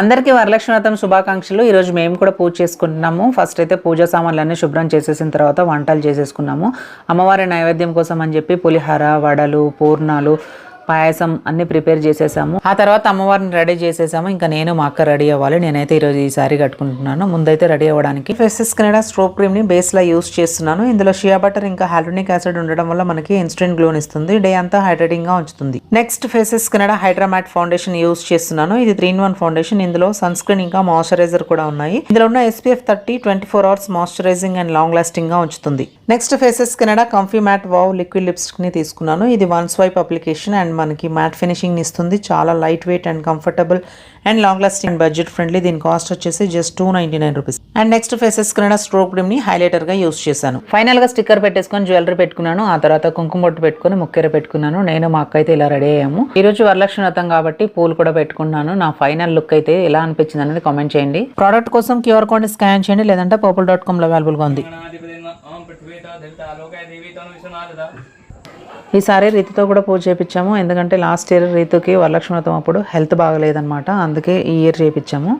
అందరికీ వరలక్ష్మి శుభాకాంక్షలు. ఈరోజు మేము కూడా పూజ చేసుకుంటున్నాము. ఫస్ట్ అయితే పూజా సామాన్లన్నీ శుభ్రం చేసేసిన తర్వాత వంటలు చేసేసుకున్నాము. అమ్మవారి నైవేద్యం కోసం అని చెప్పి పులిహార వడలు పూర్ణాలు పాయసం అన్ని ప్రిపేర్ చేసేసాము. ఆ తర్వాత అమ్మవారిని రెడీ చేసేసాము. ఇంకా నేను మా అక్క రెడీ అవ్వాలి. నేనైతే ఈరోజు ఈ సారీ కట్టుకుంటున్నాను. ముందైతే రెడీ అవ్వడానికి ఫెసెస్ కెనడా స్ట్రోప్ క్రీమ్ని బేస్ లా యూస్ చేస్తున్నాను. ఇందులో షియా బటర్ ఇంకా హాల్రోనిక్ యాసిడ్ ఉండడం వల్ల మనకి ఇన్స్టెంట్ గ్లోన్ ఇస్తుంది. డే అంతా హైడ్రేటింగ్గా ఉంచుతుంది. Next Faces Canada hydramatte foundation use చేస్తున్నాను. ఇది త్రీ ఇన్ వన్ ఫౌండేషన్ ఇందులో సన్ స్క్రీన్ ఇంకా మాయిశ్చరైజర్ కూడా ఉన్నాయి. ఇందులో ఉన్న SPF thirty twenty four hours moisturising and long లాస్టింగ్గా ఉంచుతుంది. Next Faces Canada comfy matte wow liquid లిప్స్టిక్ని తీసుకున్నాను. ఇది వన్ స్వైప్ అప్లికేషన్ అండ్ మనకి మ్యాట్ ఫినిషింగ్ ఇస్తుంది. చాలా light weight and comfortable and long lasting and budget friendly దీని cost వచ్చేసి just two ninety nine rupees. And next Faces Canada స్ట్రోక్ని హైలైటర్గా use చేశాను. ఫైనల్గా స్టిక్కర్ పెట్టేసుకొని జ్యువెలరీ పెట్టుకున్నాను. ఆ తర్వాత కుంకుమ బొట్టు పెట్టుకొని ముక్కెర పెట్టుకున్నాను. నేను మా అక్క అయితే ఇలా రెడీ అయ్యాము. ఈ రోజు వరలక్ష్మి వ్రతం కాబట్టి పూలు కూడా పెట్టుకున్నాను. నా ఫైనల్ లుక్ అయితే ఎలా అనిపించింది అనేది కామెంట్ చేయండి. ప్రోడక్ట్ కోసం క్యూఆర్ కోడ్ స్కాన్ చేయండి. లేదంటే పర్పుల్ డాట్ కామ్లో అవైలబుల్గా ఉంది ఈసారి రీతితో కూడా పూజ చేయించాము ఎందుకంటే లాస్ట్ ఇయర్ రీతుకి వరలక్ష్మి అప్పుడు హెల్త్ బాగలేదన్నమాట. అందుకే ఈ ఇయర్ చేయించాము